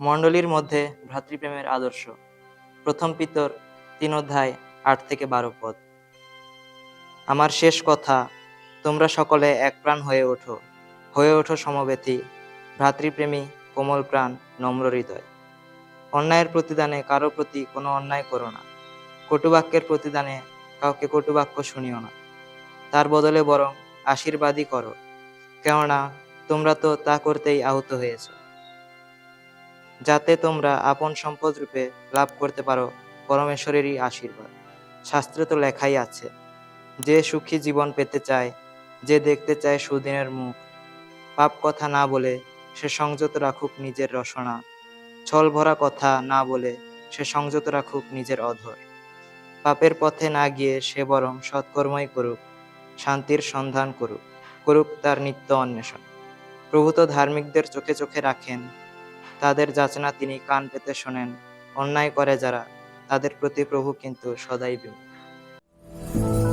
মণ্ডলীর মধ্যে ভ্রাতৃপ্রেমের আদর্শ। প্রথম পিতর, তিন অধ্যায়, আট থেকে বারো পদ। আমার শেষ কথা, তোমরা সকলে এক প্রাণ হয়ে ওঠো। হয়ে ওঠো সমবেতী, ভ্রাতৃপ্রেমী, কোমল প্রাণ, নম্র হৃদয়। অন্যায়ের প্রতিদানে কারও প্রতি কোনো অন্যায় করো না। কটুবাক্যের প্রতিদানে কাউকে কটুবাক্য শুনিও না। তার বদলে বরং আশীর্বাদই করো। কেননা তোমরা তো তা করতেই আহত হয়েছ। যাতে তোমরা আপন সম্পদ রূপে লাভ করতে পারো পরমেশ্বরেরই আশীর্বাদ। শাস্ত্রে তো লেখাই আছে, যে সুখী জীবন পেতে চায়, যে দেখতে চায় সুদিনের মুখ, পাপ কথা না বলে সে সংযত রাখুক নিজের রসনা, ছল ভরা কথা না বলে সে সংযত রাখুক নিজের অধর। পাপের পথে না গিয়ে সে বরং সৎকর্মই করুক, শান্তির সন্ধান করুক করুক তার নিত্য অন্বেষণ। প্রভূত ধার্মিকদের চোখে চোখে রাখেন তাদের যাচনা তিনি কান পেতে শোনেন, অন্যায় করে যারা, তাদের প্রতি প্রভু কিন্তু সদাই বিমুখ।